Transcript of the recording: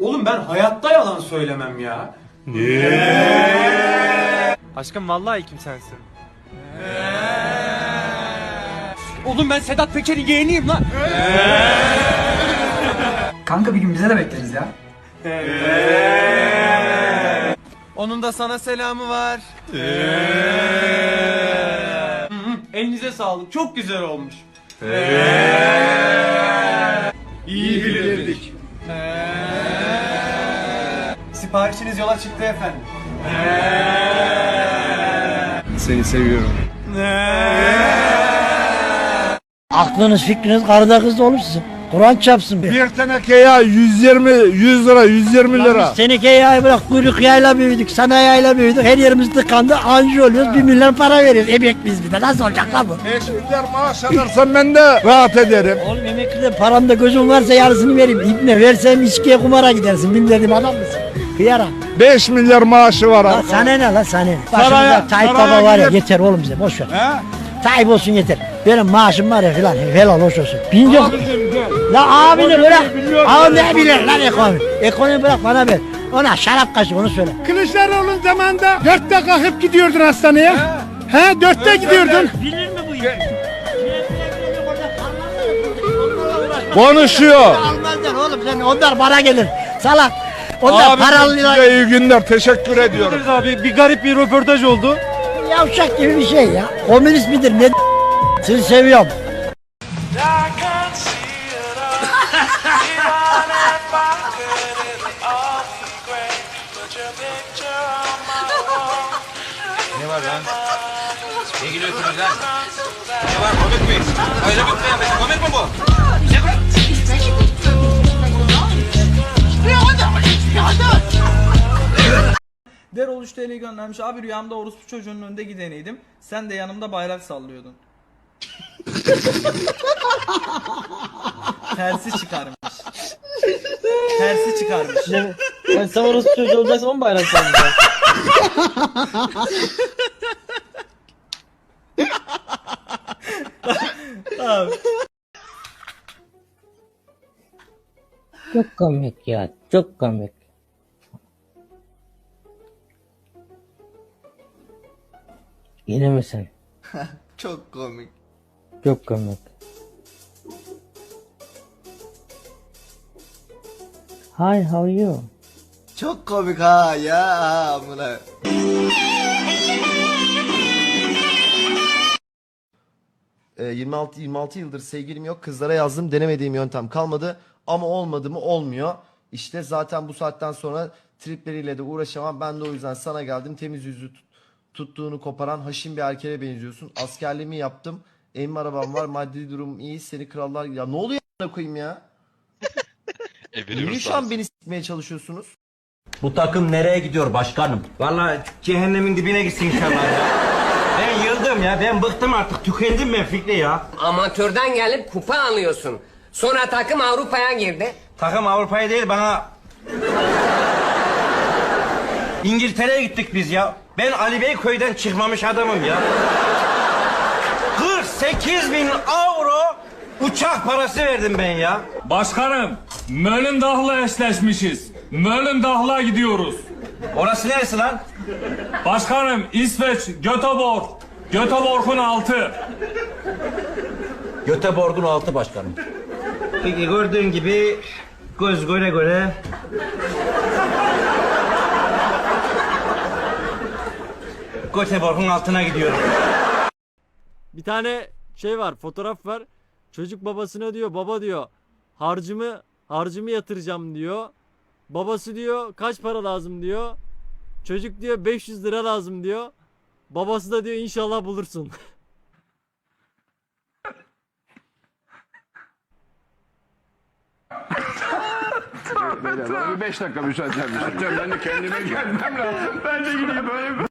Oğlum ben hayatta yalan söylemem ya. Aşkım vallahi kim sensin? Oğlum ben Sedat Peker'in yeğeniyim lan. Kanka bir gün bize de bekleriz ya. Onun da sana selamı var. Hı hı, Elinize sağlık. Çok güzel olmuş. Siparişiniz yola çıktı efendim. Seni seviyorum. Aklınız fikriniz karıda kızda olur sizin. Kur'an çapsın be. Bir teneke ya 120 100 lira 120 lira. Seneke yay bırak kuyruk yayla büyüdük, sana yayla büyüdük, her yerimiz tıkandı, anji oluyoruz, bir milyon para veriyoruz. Emekliyiz bir de, nasıl olacak lan bu? 5 milyar maaş alırsam ben de rahat ederim. Oğlum emeklide paramda gözüm varsa yarısını vereyim. İbne versem içkiye kumara gidersin, bilmediğim adam mısın? Kıyara. 5 milyar maaşı var Lan abi. sana ne lan sana ne? Başımıza Tayyip Baba var ya gidip- yeter oğlum bize boş ver. He? Tayyip olsun yeter. Benim maaşım var ya filan helal hoş olsun. Bin yok. Abicim gel. La abini bırak. biliyorum. Abi ne bilir lan ekonomi. Ekonomi bırak bana ver. Ona şarap kaşık onu söyle. Kılıçdaroğlu'nun zamanında dörtte kalkıp gidiyordun hastaneye. He dörtte gidiyordun. Bilir mi bu Konuşuyor. Almazlar oğlum sen onlar bana gelir. Salak. Onlar Abi paralı size iyi günler. Teşekkür ediyorum. Abi bir garip bir röportaj oldu. yavşak gibi bir şey ya. Komünist midir ne Sizi seviyorum. Der 13 TL göndermiş. Abi rüyamda orospu çocuğunun önünde gideneydim. Sen de yanımda bayrak sallıyordun. Tersi çıkarmış. Tersi çıkarmış. Ben sen orası çocuğu olacaksın ama bayrak sallayacağım. Çok komik ya. Çok komik. Yine mi sen? Çok komik. Çok komik. Hi, how are you? Çok komik ha ya amına. Ee, 26 26 yıldır sevgilim yok. Kızlara yazdım. Denemediğim yöntem kalmadı. Ama olmadı mı olmuyor. İşte zaten bu saatten sonra tripleriyle de uğraşamam. Ben de o yüzden sana geldim. Temiz yüzü tut- tuttuğunu koparan haşin bir erkeğe benziyorsun. Askerliğimi yaptım. Evim arabam var. Maddi durum iyi. Seni krallar... Ya ne oluyor a**ına koyayım ya? Niye şu an beni s**meye çalışıyorsunuz? Bu takım nereye gidiyor başkanım? Vallahi cehennemin dibine gitsin inşallah ya. Ben yıldım ya. Ben bıktım artık. Tükendim ben Fikri ya. Amatörden gelip kupa alıyorsun. Sonra takım Avrupa'ya girdi. Takım Avrupa'ya değil bana... İngiltere'ye gittik biz ya. Ben Ali Beyköy'den çıkmamış adamım ya. 48 bin avro uçak parası verdim ben ya. Başkanım Mölndah'la eşleşmişiz. Mölndah'la gidiyoruz. Orası neresi lan? Başkanım İsveç Göteborg. Göteborg'un altı. Göteborg'un altı başkanım. Peki gördüğün gibi göz göre göre Göteborg'un altına gidiyorum. Bir tane şey var, fotoğraf var. Çocuk babasına diyor, baba diyor, harcımı harcımı yatıracağım diyor. Babası diyor, kaç para lazım diyor. Çocuk diyor 500 lira lazım diyor. Babası da diyor inşallah bulursun. Beyler, bir 5 dakika müsaade misiniz? Ben de kendime gelmem lazım. Ben de gideyim böyle.